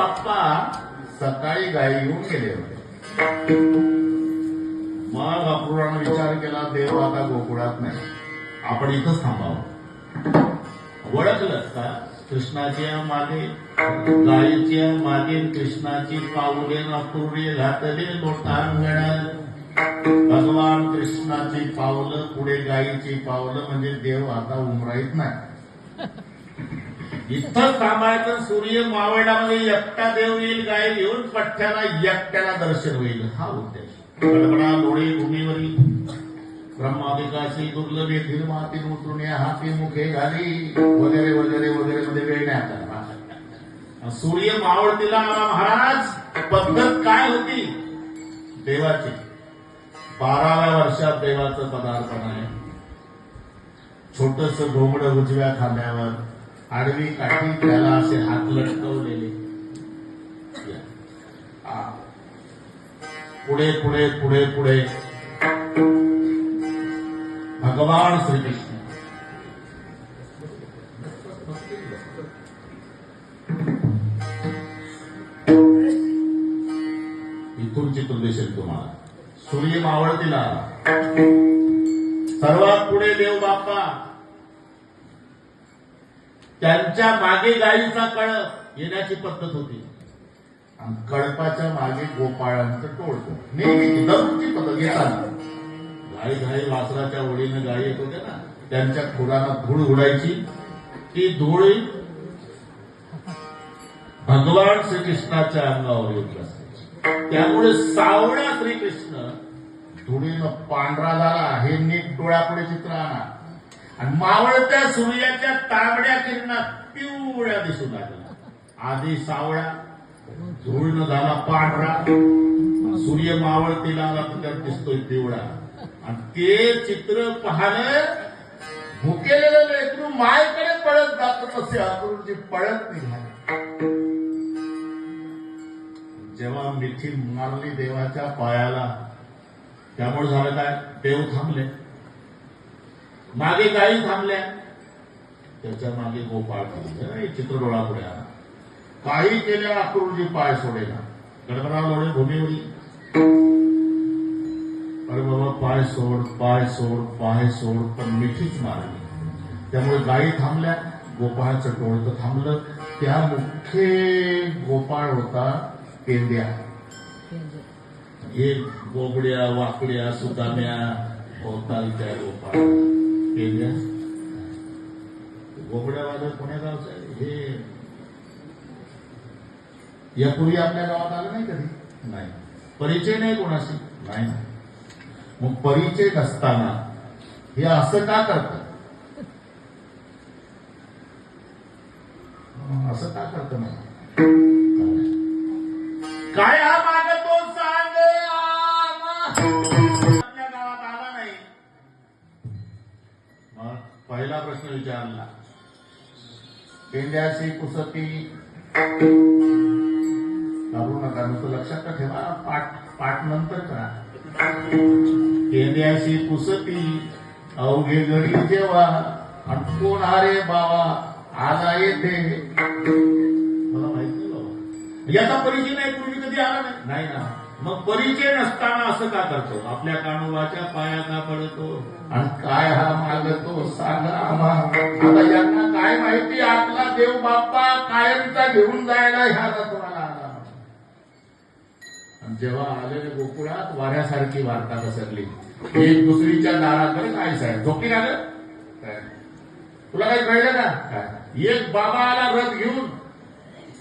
बाप्पा सकाळी गाई घेऊन गेले होते. मग अक्रूरानं विचार केला देव आता गोकुळात नाही. आपण इथंच थांबावं. ओळखलं का? कृष्णाच्या मागे गायीच्या मागे कृष्णाची पाऊले अक्रूरे घातले लोटांगणात भगवान कृष्णाची पावलं पुढे गायीची पावलं म्हणजे देव आता उमराईत नाही. इथं थांबायचं सूर्य मावळामध्ये एकटा देव येईल गाय घेऊन पठ्ठ्याला एकट्याला दर्शन होईल हा उद्देश. गडबडा डोळे भूमीवरील ब्रह्मादिकाशी दुर्लभे धीरमाती उतरून हाती मुखे घाली. वगैरे वगैरे वगैरे मध्ये वेळ नाही आता. सूर्य मावळतीला आला महाराज पद्धत काय होती? देवाची. बाराव्या वर्षात देवाचं पदार्पण आहे. छोटस घोंगड उजव्या खांद्यावर. आडवी काठी त्याला असे हात लटकवलेले. पुढे पुढे पुढे पुढे. भगवान श्रीकृष्ण. इथून चित्र दिसेल तुम्हाला. सूर्य मावळतीला सर्वात पुढे देव बाप्पा. त्यांच्या मागे गायीचा कळप येण्याची पद्धत होती. कळपाच्या मागे गोपाळांचं टोळतो नेहमी दररोजची पद्धत. येतात गाई गाई वासराच्या ओळीनं गाई येत होत्या ना त्यांच्या खुराला धूळ उडायची. ती धूळ भगवान श्रीकृष्णाच्या अंगावर येत असायची त्यामुळे सावळा श्रीकृष्ण धुळीनं पांढरा झाला. हे नीट डोळ्यापुढे चित्र आणा. आणि मावळत्या सूर्याच्या तांबड्या किरणात पिवळ्या दिसू लागला आधी सावळा धूळनं झाला पांढरा. सूर्य मावळतीला आला तर त्यात दिसतोय पिवळा. आणि ते चित्र पाहणं भुकेलेलं लेकरू मायकडे पळत जात तसे अक्रूरजी पळत निघाले. जेव्हा मिठी मारली देवाच्या पायाला त्यामुळे झालं काय? देव थांबले. मागे गायी थांबल्या. त्याच्यामागे गोपाळ थांबले हे चित्र डोळापुढे आला. काही केल्या अक्रूरजी पाय सोडेना. गडबडा लोळे भूमीवरी. अरे बाबा पाय सोड पाय सोड पाय सोड पण मिठीच मारली. त्यामुळे गायी थांबल्या. गोपाळचं टोळतं थांबलं. त्या मुख्य गोपाळ होता पेंद्या हे गोबड्या वाकड्या सुदाम्या होतालच्या गोपाळ. पेंद्या गोबड्यावाला पुण्या गावचं हे यापूर्वी आपल्या गावात आलं नाही कधी? नाही. परिचय नाही कोणाशी? नाही. मग परिचय नसताना हे असं का करत? असं का करत नाही काय हा मागतो सांग? विचारला पेंड्याची कुसती घाबरू नका नुसतं लक्षात का ठेवा पाठ पाठ नंतर करा. पेंड्याशी कुसती अवघे घडी जेव्हा आणि कोण बावा बाबा आला येते मला माहीत नाही बाबा. याचा परिचय नाही पूर्वी कधी आला नाही. नाही ना. मग परिचय नसताना असं का करतो? आपल्या कानोबाच्या पाया का पडतो? आणि काय हा मागतो सांगा आम्हा यांना काय माहिती? आपला देव बाप्पा कायमचा घेऊन जायला ह्या तत्वाला आला. जेव्हा आलेले गोकुळात वाऱ्यासारखी वार्ता पसरली. एक दुसरीच्या दाराकडे काय साहेब. झोपी आलं काय? तुला काही कळलं ना काय? एक बाबा आला रथ घेऊन.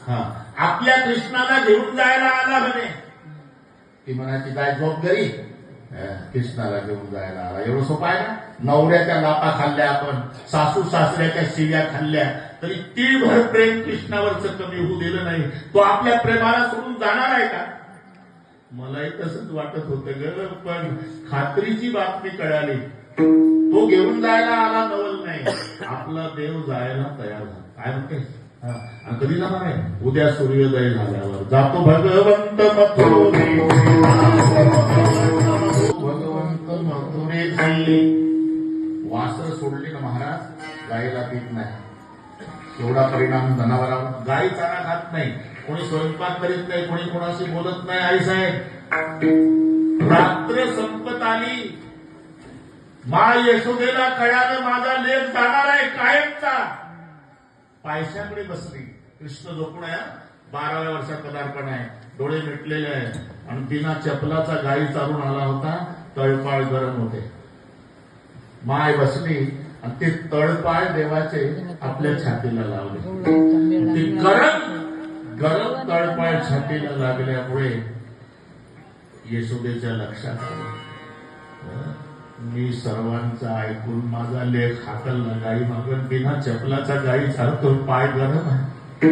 हा. आपल्या कृष्णाला घेऊन जायला आला म्हणे. ती म्हणायची काय झोप घरी कृष्णाला घेऊन जायला आला. एवढं सोपं आहे ना? नवऱ्याच्या लापा खाल्ल्या आपण सासू सासऱ्याच्या शिव्या खाल्ल्या तरी तीळभर प्रेम कृष्णावरच कमी होऊ दिलं नाही. तो आपल्या प्रेमाला सोडून जाणार आहे का? मलाही तसंच वाटत होतं ग पण खात्रीची बातमी कळाली. तो घेऊन जायला आला नवल नाही. आपला देव जायला तयार झाला. काय म्हणते? आणि कधी जाणार आहे? उद्या सूर्योदय झाल्यावर. जातो भगवंत मथोरी मथुरे वासर सोडली ना महाराज गायीला पीत नाही. एवढा परिणाम जनावरावर. गाय चारा खात नाही. कोणी स्वयंपाक करीत नाही कोणी कोणाशी बोलत नाही आई साहेब. रात्र संपत आली. मा यशोदेला कळ्यानं माझा लेख जाणार आहे कायमचा. पायशाकडे बसली. कृष्ण झोपून आहे बाराव्या वर्षात पदार्पण आहे. डोळे मिटलेले आहे. आणि तिना चपलाचा गाई चालून आला होता तळपाळ गरम होते. माय बसली आणि ते तळपाय देवाचे आपल्या छातीला लावले. ते गरम गरम तळपाय छातीला लागल्यामुळे येशोदेच्या लक्षात आलं. मी सर्वांचा ऐकून माझा लेख हाकलला गाई मागून बिना चपलाचा गाई चालतो पाय गरम आहे.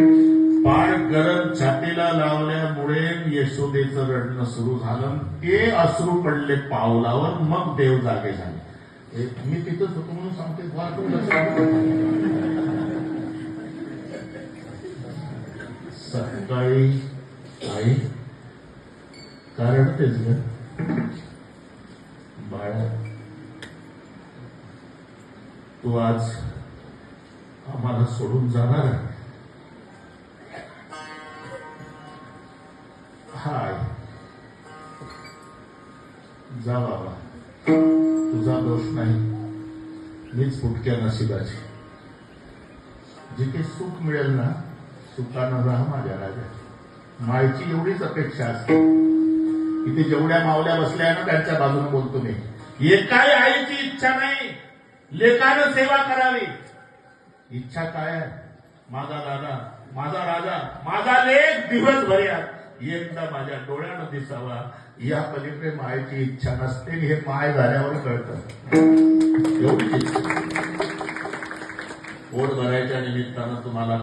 पाय गरम छातीला लावल्यामुळे यशोदेचं रडणं सुरू झालं. ते अश्रू पडले पावलावर मग देव जागे झाले. मी तिथंच होतो म्हणून सांगते सकाळी आई कारण तेच ग? बाळा तू आज आम्हाला सोडून जाणार आहे? हाय. जा बाबा. तुझा दोष नाही. मीच फुटक्या नशिबाची. जिथे सुख मिळेल ना सुखानं राहा माझ्या राजा मायची एवढीच अपेक्षा असते. इथे जेवढ्या मावल्या बसल्या ना त्यांच्या बाजूने बोलतो मी. एकाही आईची इच्छा नाही. लेखानं सेवा करावी. इच्छा काय आहे? माझा दादा माझा राजा माझा लेख दिवसभर यात. एकदा माझ्या डोळ्यानं दिसावा या पलीकडे मायची इच्छा नसते हे माय झाल्यावर कळतं. एवढीच पोट भरायच्या निमित्तानं तुम्हाला